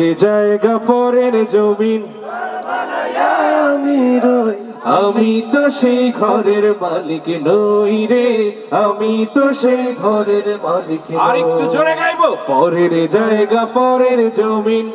পরের জায়গা পরের জমিন। আমি রই আমি তো সেই ঘরের মালিক নই রে। আমি তো সেই ঘরের মালিক আর একটু। জোরে গাইবো। পরের জায়গা পরের জমিন।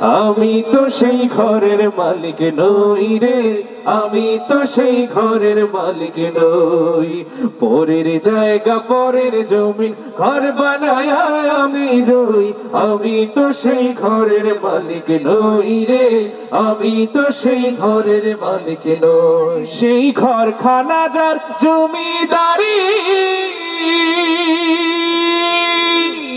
আমি তো সেই ঘরের মালিক নই রে, আমি তো সেই ঘরের মালিক নই। পরের জায়গা, পরের জমিন, ঘর বানায় আমি রই। আমি তো সেই ঘরের মালিক নই রে, আমি তো সেই ঘরের মালিক নই। সেই ঘর খানা যার জমিদারি।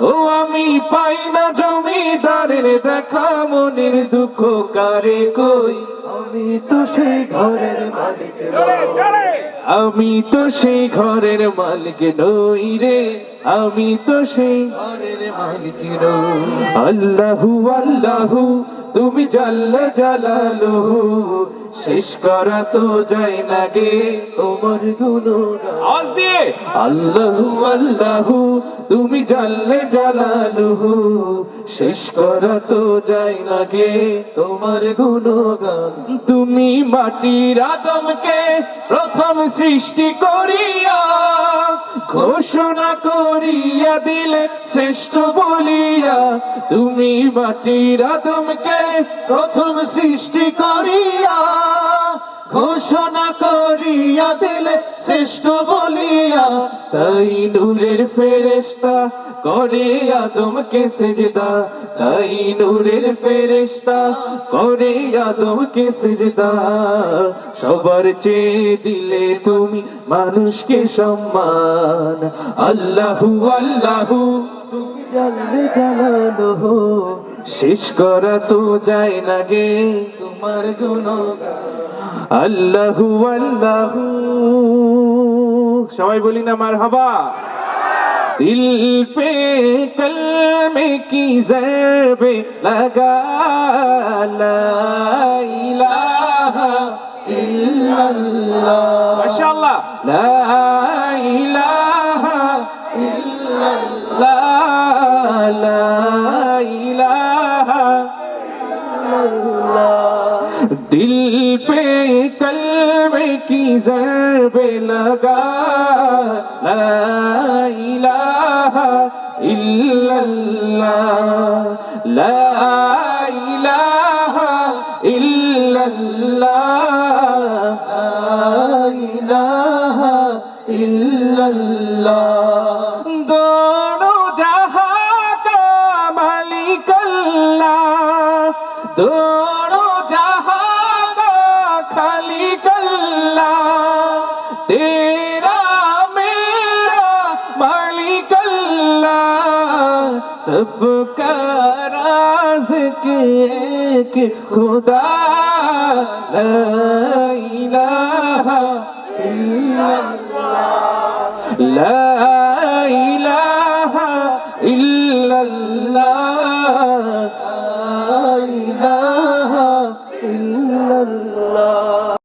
ও আমি পাই না জমিদারের দেখা মনের দুঃখ কারে কই? আমি তো সেই ঘরের মালিক আমি তো সেই ঘরের মালিক নই রে। আমি তো সেই ঘরের মালিক নই। আল্লাহু আল্লাহু তুমি জাল্লা জালালুহু। শেষ করা তো যায় না গে তোমার গুণগান। আওয়াজ দিয়ে। আল্লাহু আল্লাহু তুমি জানলে জালালুহু, শেষ করা তো যায় না গে তোমার গুণগান। তুমি মাটির আদমকে প্রথম সৃষ্টি করিয়া, ঘোষণা করিয়া দিলে শ্রেষ্ঠ বলিয়া, তুমি মাটির আদমকে প্রথম সৃষ্টি করিয়া ঘোষণা করিয়া দিলে শ্রেষ্ঠ বলিয়া, তাই নূরের ফেরেশতা করে আদমকে সেজদা। তাই নূরের ফেরেশতা করে আদমকে সেজদা। সবার চেয়ে দিলে তুমি মানুষকে সম্মান। আল্লাহু আল্লাহু, তুমি জানলে হো। শেষ করা তো যায় না গে তোমার গুণগান। আল্লাহু আল্লাহু। সবাই বলি না মার হাবা দিল পে কলমে কি জরবে লাগা লা ইলাহা ইল্লাল্লাহ। মাশাআল্লাহ। লা ইলাহা ইল্লাল্লাহ। লা ইলাহা दिल पे कलमे की जरब लगा ला इलाहा इल्लल्लाह ला इलाहा इल्लल्लाह ला इलाहा इल्लल्लाह दोनों जहां का मालिक अल्लाह दोनों सबका राज़िक एक खुदा ला इलाहा इल्लल्लाह ला इलाहा इल्लल्लाह